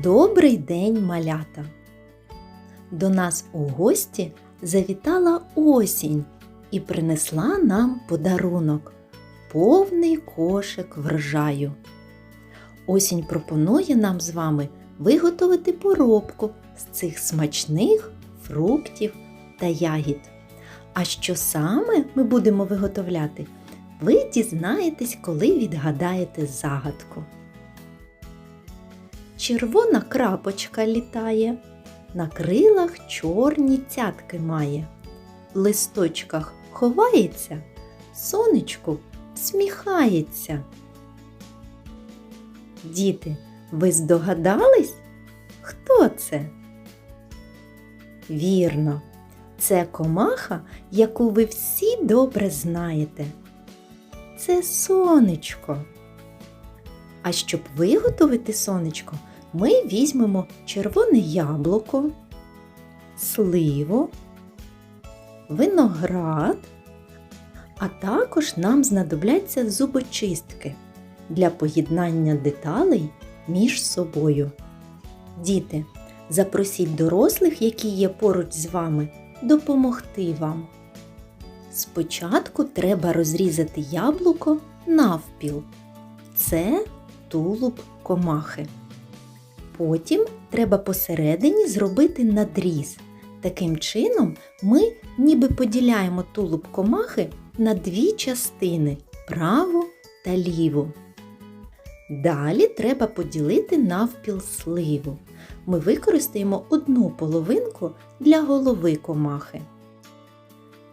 Добрий день, малята! До нас у гості завітала осінь і принесла нам подарунок повний кошик врожаю. Осінь пропонує нам з вами виготовити поробку з цих смачних фруктів та ягід. А що саме ми будемо виготовляти, ви дізнаєтесь, коли відгадаєте загадку. Червона крапочка літає, на крилах чорні цятки має, в листочках ховається, сонечку всміхається. Діти, ви здогадались? Хто це? Вірно, це комаха, яку ви всі добре знаєте. Це сонечко. А щоб виготовити сонечко, ми візьмемо червоне яблуко, сливу, виноград, а також нам знадобляться зубочистки для поєднання деталей між собою. Діти, запросіть дорослих, які є поруч з вами, допомогти вам. Спочатку треба розрізати яблуко навпіл. Це тулуб комахи. Потім треба посередині зробити надріз. Таким чином ми ніби поділяємо тулуб комахи на дві частини праву та ліву. Далі треба поділити навпіл сливу. Ми використаємо одну половинку для голови комахи.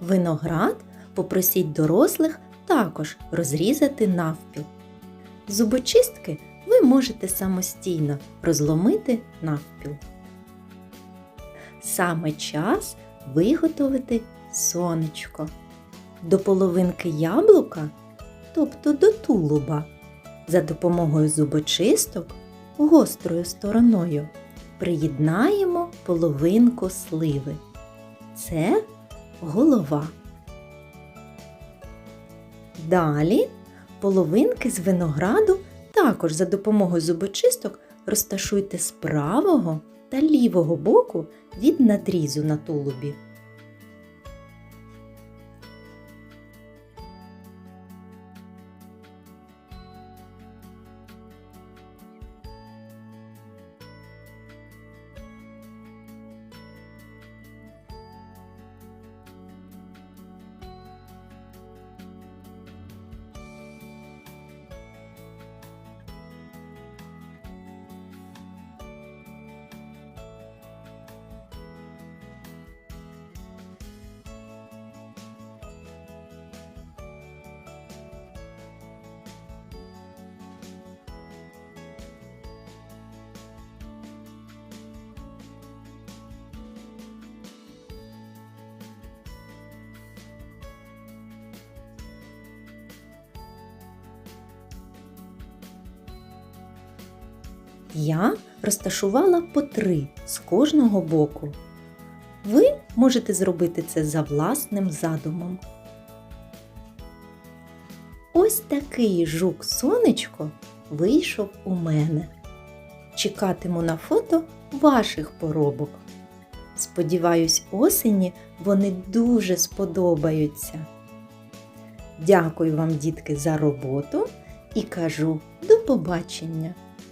Виноград попросіть дорослих також розрізати навпіл. Зубочистки ви можете самостійно розломити навпіл. Саме час виготовити сонечко. До половинки яблука, тобто до тулуба, за допомогою зубочисток гострою стороною приєднаємо половинку сливи. Це голова. Далі половинки з винограду також за допомогою зубочисток розташуйте з правого та лівого боку від надрізу на тулубі. Я розташувала по три з кожного боку. Ви можете зробити це за власним задумом. Ось такий жук сонечко вийшов у мене. Чекатиму на фото ваших поробок. Сподіваюсь, осені вони дуже сподобаються. Дякую вам, дітки, за роботу і кажу до побачення!